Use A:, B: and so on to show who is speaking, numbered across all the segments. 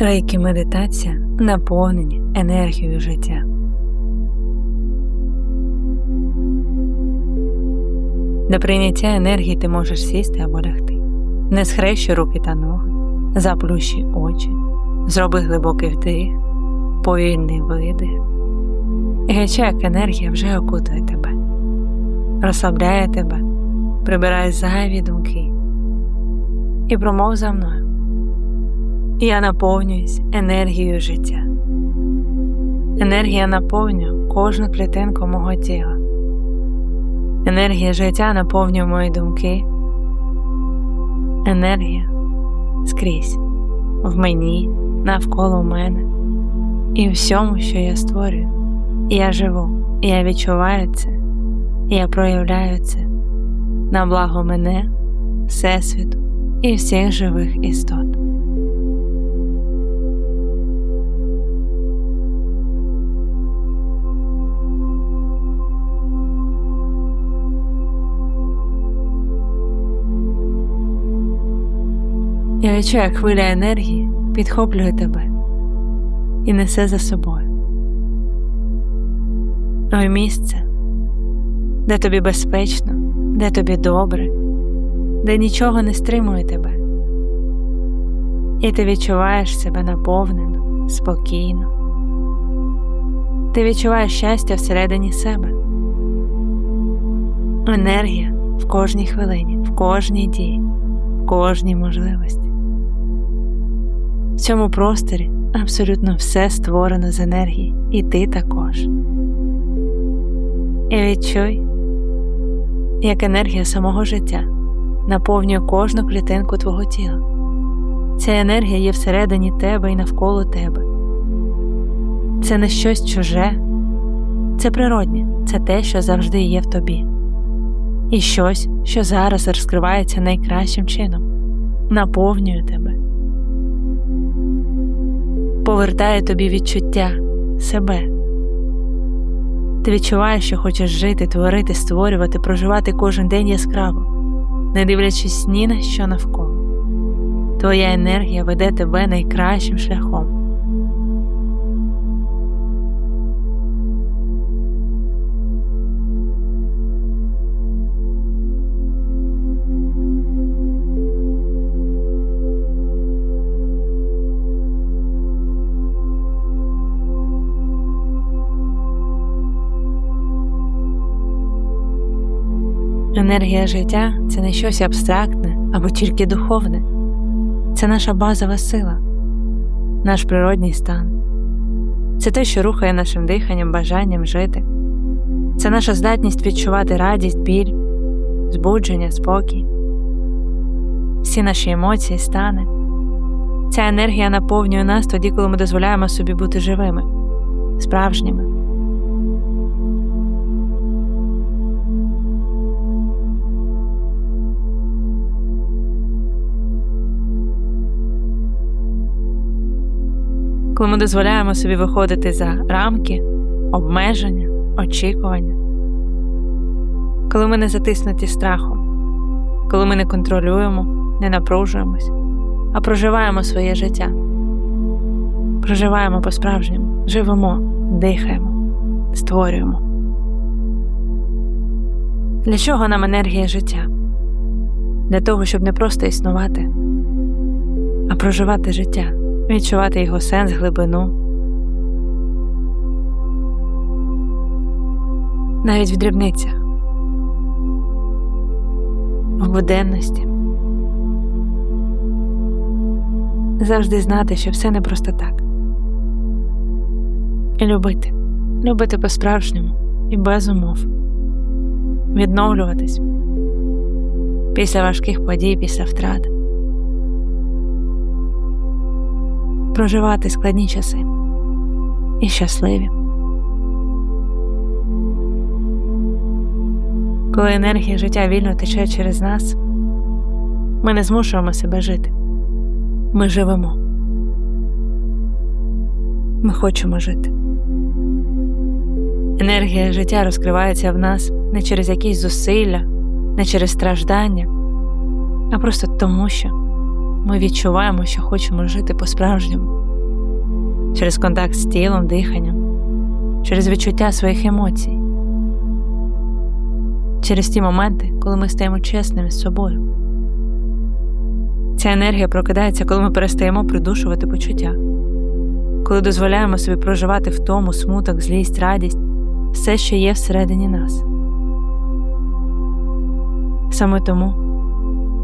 A: Рейкі медитація наповнені енергією життя. Для прийняття енергії ти можеш сісти або лягти. Не схрещуй руки та ноги, заплющи очі, зроби глибокий вдих, повільний видих. Відчуй, як енергія вже окутує тебе, розслабляє тебе, прибирає зайві думки. І промов за мною. Я наповнююсь енергією життя. Енергія наповнює кожну клітинку мого тіла. Енергія життя наповнює мої думки. Енергія скрізь в мені, навколо мене і всьому, що я створюю. Я живу, я відчуваю це, я проявляю це на благо мене, Всесвіту і всіх живих істот. Як хвиля енергії підхоплює тебе і несе за собою. Ой місце, де тобі безпечно, де тобі добре, де нічого не стримує тебе, і ти відчуваєш себе наповнено, спокійно. Ти відчуваєш щастя всередині себе, енергія в кожній хвилині, в кожній дії, в кожній можливості. В цьому просторі абсолютно все створено з енергії, і ти також. І відчуй, як енергія самого життя наповнює кожну клітинку твого тіла. Ця енергія є всередині тебе і навколо тебе. Це не щось чуже, це природнє, це те, що завжди є в тобі, і щось, що зараз розкривається найкращим чином, наповнює тебе повертає тобі відчуття себе. Ти відчуваєш, що хочеш жити, творити, створювати, проживати кожен день яскраво, не дивлячись ні на що навколо. Твоя енергія веде тебе найкращим шляхом. Енергія життя це не щось абстрактне або тільки духовне, це наша базова сила, наш природній стан, це те, що рухає нашим диханням, бажанням жити, це наша здатність відчувати радість, біль, збудження, спокій, всі наші емоції, стани. Ця енергія наповнює нас тоді, коли ми дозволяємо собі бути живими, справжніми. Коли ми дозволяємо собі виходити за рамки, обмеження, очікування, коли ми не затиснуті страхом, коли ми не контролюємо, не напружуємось, а проживаємо своє життя, проживаємо по-справжньому, живемо, дихаємо, створюємо. Для чого нам енергія життя? Для того, щоб не просто існувати, а проживати життя відчувати його сенс, глибину. Навіть в дрібницях, в буденності. Завжди знати, що все не просто так. І любити, любити по-справжньому і без умов, відновлюватись після важких подій, після втрат. Проживати складні часи і щасливі. Коли енергія життя вільно тече через нас, ми не змушуємо себе жити. Ми живемо. Ми хочемо жити. Енергія життя розкривається в нас не через якісь зусилля, не через страждання, а просто тому, що ми відчуваємо, що хочемо жити по-справжньому. через контакт з тілом, диханням, через відчуття своїх емоцій, через ті моменти, коли ми стаємо чесними з собою. Ця енергія прокидається, коли ми перестаємо придушувати почуття, коли дозволяємо собі проживати втому, смуток, злість, радість, все, що є всередині нас. Саме тому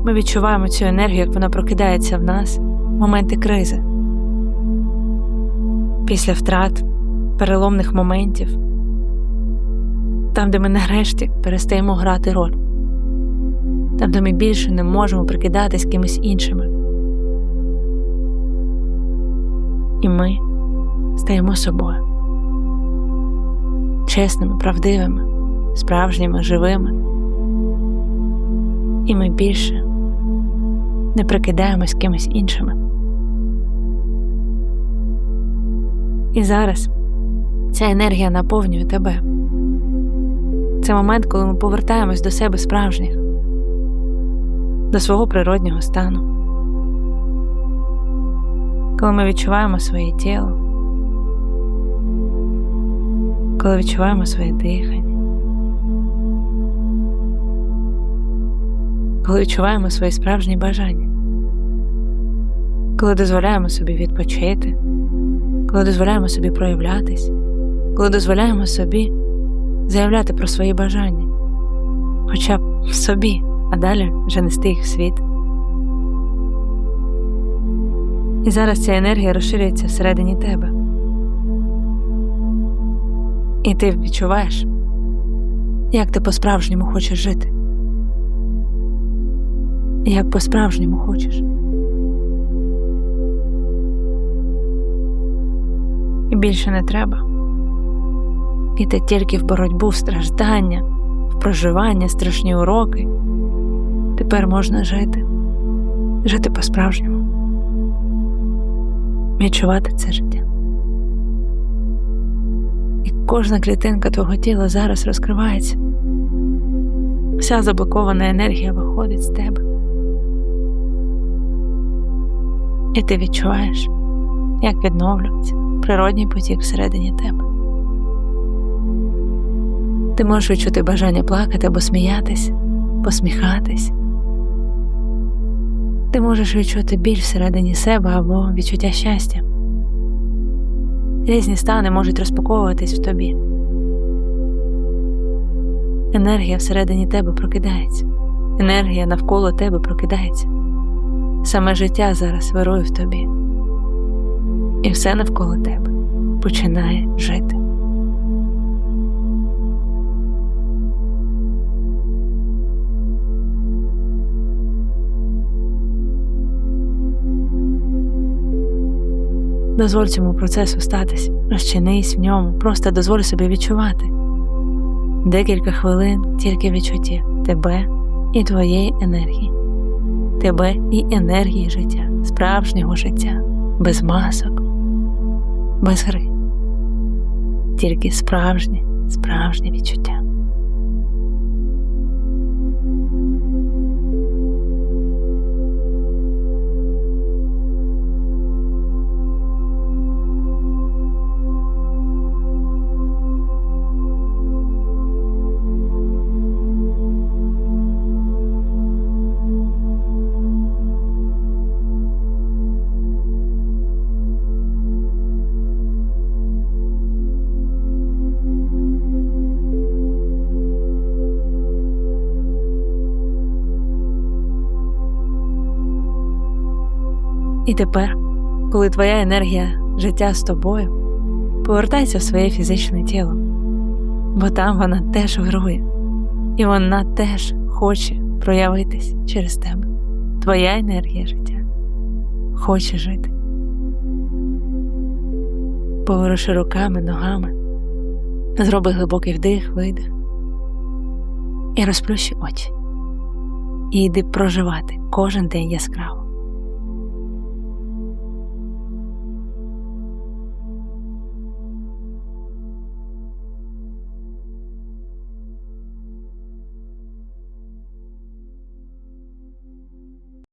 A: ми відчуваємо цю енергію, як вона прокидається в нас в моменти кризи. Після втрат, переломних моментів, там, де ми нарешті перестаємо грати роль, там, де ми більше не можемо прикидатись кимось іншими. І ми стаємо собою чесними, правдивими, справжніми, живими. І ми більше не прикидаємось кимось іншими. І зараз ця енергія наповнює тебе. Це момент, коли ми повертаємось до себе справжніх, до свого природнього стану, коли ми відчуваємо своє тіло, коли відчуваємо своє дихання, коли відчуваємо свої справжні бажання, коли дозволяємо собі відпочити. Коли дозволяємо собі проявлятись, коли дозволяємо собі заявляти про свої бажання, хоча б собі, а далі вже нести їх в світ. І зараз ця енергія розширюється всередині тебе. І ти відчуваєш, як ти по-справжньому хочеш жити, як по-справжньому хочеш. і більше не треба. Іти тільки в боротьбу, в страждання, в проживання, страшні уроки. Тепер можна жити, жити по-справжньому, відчувати це життя. І кожна клітинка твого тіла зараз розкривається, вся заблокована енергія виходить з тебе. І ти відчуваєш, як відновлюється природній потік всередині тебе. Ти можеш відчути бажання плакати або сміятись, посміхатись. Ти можеш відчути біль всередині себе або відчуття щастя. Різні стани можуть розпаковуватись в тобі. Енергія всередині тебе прокидається, енергія навколо тебе прокидається. Саме життя зараз вирує в тобі і все навколо тебе починає жити. Дозволь цьому процесу статись, розчинись в ньому, просто дозволь собі відчувати. Декілька хвилин тільки відчуття тебе і твоєї енергії, тебе і енергії життя, справжнього життя, без масок, без гри, тільки справжнє, справжнє відчуття. І тепер, коли твоя енергія життя з тобою, повертайся в своє фізичне тіло, бо там вона теж вирує, і вона теж хоче проявитись через тебе. Твоя енергія життя хоче жити. Поворуши руками, ногами, зроби глибокий вдих, видих і розплющи очі. І йди проживати кожен день яскраво.